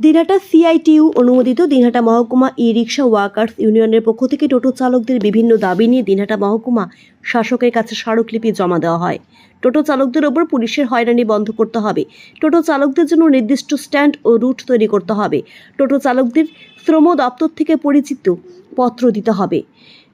Dinhata CITU অনুমোদিত দিনহাটা মহকুমা ই রিক্সা workers ইউনিয়নের পক্ষ থেকে টোটো চালকদের বিভিন্ন দাবি নিয়ে দিনহাটা মহকুমা শাসকের কাছে স্মারকলিপি জমা দেওয়া হয়। টোটো চালকদের ওপর পুলিশের হয়রানি বন্ধ করতে হবে। টোটো চালকদের জন্য নির্দিষ্ট স্ট্যান্ড ও রুট তৈরি করতে হবে। টোটো চালকদের শ্রম দপ্তর থেকে পরিচিত পত্র দিতে হবে।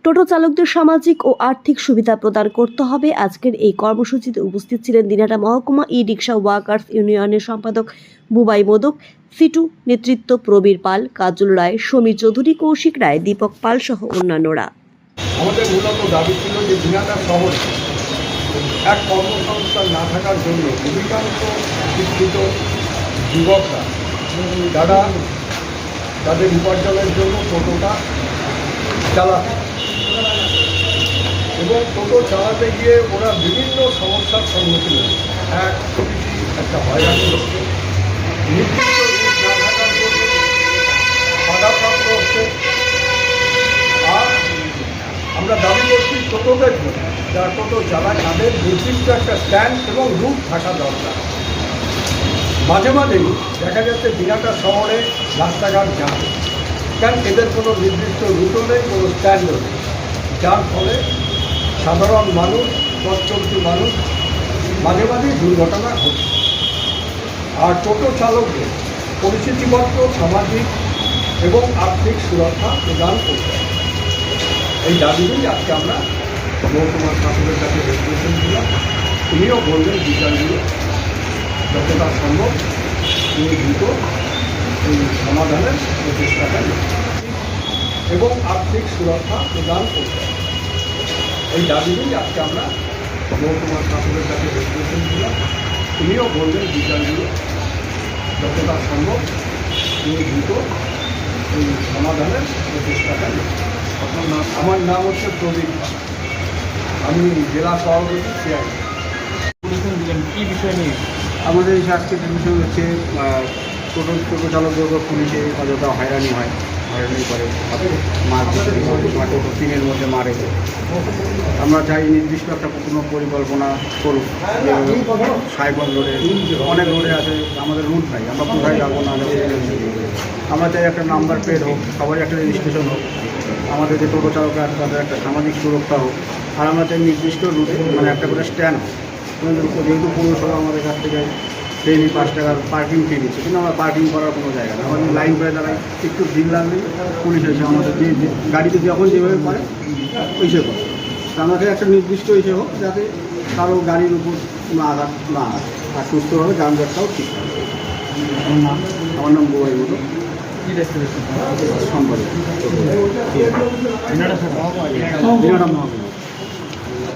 টোটো চালকদের সামাজিক ও আর্থিক সুবিধা প্রদান করতে হবে। আজকের এই কর্মসূচিতে উপস্থিত ছিলেন দিনহাটা মহকুমা ই রিক্সা ওয়ার্কার্স ইউনিয়নের সম্পাদক বুবাই মোদক, সিটু নেতৃত্ব প্রবীর পাল, কাজল রায়, সমীর চৌধুরী, কৌশিক রায়, দীপক পাল সহ অন্যান্যরা। আমাদের মূলত দাবি ছিল যে দিনাটা এক কর্মসংস্থান না থাকার জন্য অধিকাংশ শিক্ষিত যুবকরা, যারা তাদের উপার্জনের জন্য টোটোটা চালাতে এবং টোটো চালাতে গিয়ে ওরা বিভিন্ন সমস্যার সম্মুখীন একটা হয়রানি হচ্ছে। হচ্ছে আর আমরা দাবি করছি টোটোদের জন্য যারা টোটো চালায়, তাদের নির্দিষ্ট একটা স্ট্যান্ড এবং রুট থাকা দরকার। মাঝে মাঝেই দেখা যাচ্ছে বিরাটা শহরে রাস্তাঘাট জ্যাম কারণ এদের কোনো নির্দিষ্ট রুটও নেই, কোনো স্ট্যান্ডও নেই। যার ফলে সাধারণ মানুষ, পথচলতি মানুষ মাঝে মাঝেই দুর্ঘটনা ঘটছে আর টোটো চালকদের পরিচিতিপত্র সামাজিক এবং আর্থিক সুরক্ষা প্রদান করতে এই দাবিগুলি আজকে আমরা মহকুমা শাসকের কাছে রেজুলেশন দিলাম তিনিও বললেন বিচারগুলো যতটা সম্ভব তিনি দ্রুত এই সমাধানের প্রচেষ্টাটা নেবেন। এবং আর্থিক সুরক্ষা প্রদান করতে এই দাবি নিয়েই আজকে আমরা মহকুমা শাসকের কাছে রেজুলেশন দিলাম তিনিও বললেন বিচারগুলো যতটা সম্ভব তিনি দ্রুত এই সমাধানের প্রচেষ্টাটা নেবেন। আপনার নাম আমার নাম হচ্ছে প্রদীপ আমি জেলা সভাপতি পরিশ্রম দিলেন কি বিষয় নিয়ে আমাদের এই আজকের বিষয় হচ্ছে টোটো টোটো চালকদের পুলিশে অযথা হয়রানি হয়, হয়রানি করে টোটো তিনের মধ্যে মারে। আমরা চাই নির্দিষ্ট একটা কোনো পরিকল্পনা করুক সাইবার রোডে, অনেক রোডে আছে, আমাদের রুট নাই, আমরা কোথায় যাব না আমরা চাই একটা নাম্বার প্লেট হোক সবাই একটা রেজিস্ট্রেশন হোক, আমাদের যে টোটো চালকরা আছে, তাদের একটা সামাজিক সুরক্ষা হোক, আর আমরা চাই নির্দিষ্ট রুটে মানে একটা করে স্ট্যান্ড হোক। যেহেতু পৌরসভা আমাদের কাছ থেকে ডেইলি পাঁচ টাকার পার্কিং ফি দিচ্ছে কিন্তু আমার পার্কিং করার কোনো জায়গা না আমাদের লাইন করে দাঁড়াই একটু ভিড় লাগলে পুলিশ এসে আমাদের যে গাড়িতে যখন যেভাবে পারে ওইসে করে। আমাকে একটা নির্দিষ্ট ইসে হোক যাতে কারও গাড়ির উপর কোনো আঘাত না হয়। আর সুস্থভাবে যানজটটাও ঠিক থাকে। আমার নাম আমার নাম গোয়াই মতো সম্পাদক